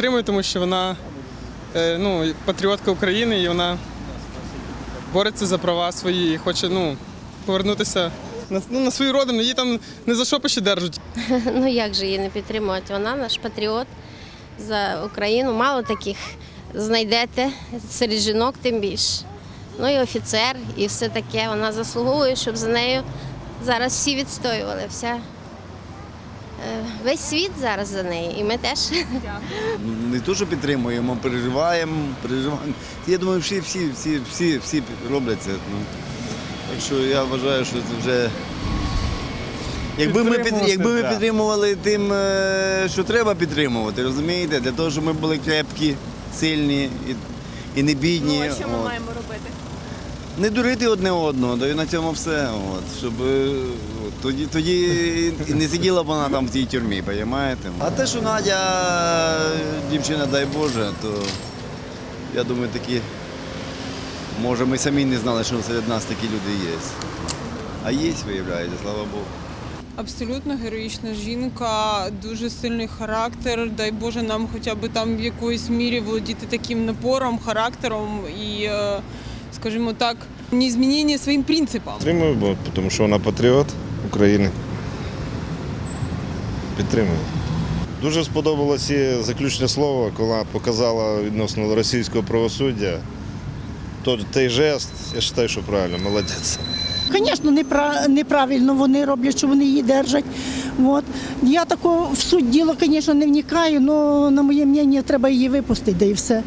підтримую, тому що вона е, ну, патріотка України і вона бореться за права свої і хоче ну, повернутися на, ну, на свою родину. Її там не за що ще держать. Ну як же її не підтримувати? Вона наш патріот за Україну. Мало таких знайдете серед жінок, тим більше. Ну і офіцер, і все таке. Вона заслуговує, щоб за нею зараз всі відстоювали. Вся, весь світ зараз за нею, і ми теж. не то, що підтримуємо, переживаємо, переживаємо. Я думаю, всі, всі, всі, всі, всі роблять це. Ну. Так що я вважаю, що це вже. Якби ми, під, якби ми підтримували тим, е, що треба підтримувати, розумієте, для того, щоб ми були крепкі, сильні і, і не бідні. Ну, а що ми от. маємо робити? Не дурити одне одного, да і на цьому все. От, щоб е, тоді, тоді і не сиділа б вона там в тій тюрмі, розумієте? А те, що Надя дівчина, дай Боже, то я думаю, такі, може, ми самі не знали, що серед нас такі люди є. А є, виявляється, слава Богу. Абсолютно героїчна жінка, дуже сильний характер. Дай Боже нам хоча б там в якоїсь мірі володіти таким напором, характером і, е, скажімо так, не змінення своїм принципам. Підтримую, бо тому що вона патріот України. Підтримую. Дуже сподобалося заключне слово, коли показала відносно російського правосуддя. То- Той жест, я вважаю, що правильно, молодець. Звісно, неправильно вони роблять, що вони її держать. От. Я тако в суть діла, звісно, не вникаю, але на моє мнення треба її випустити, да і все.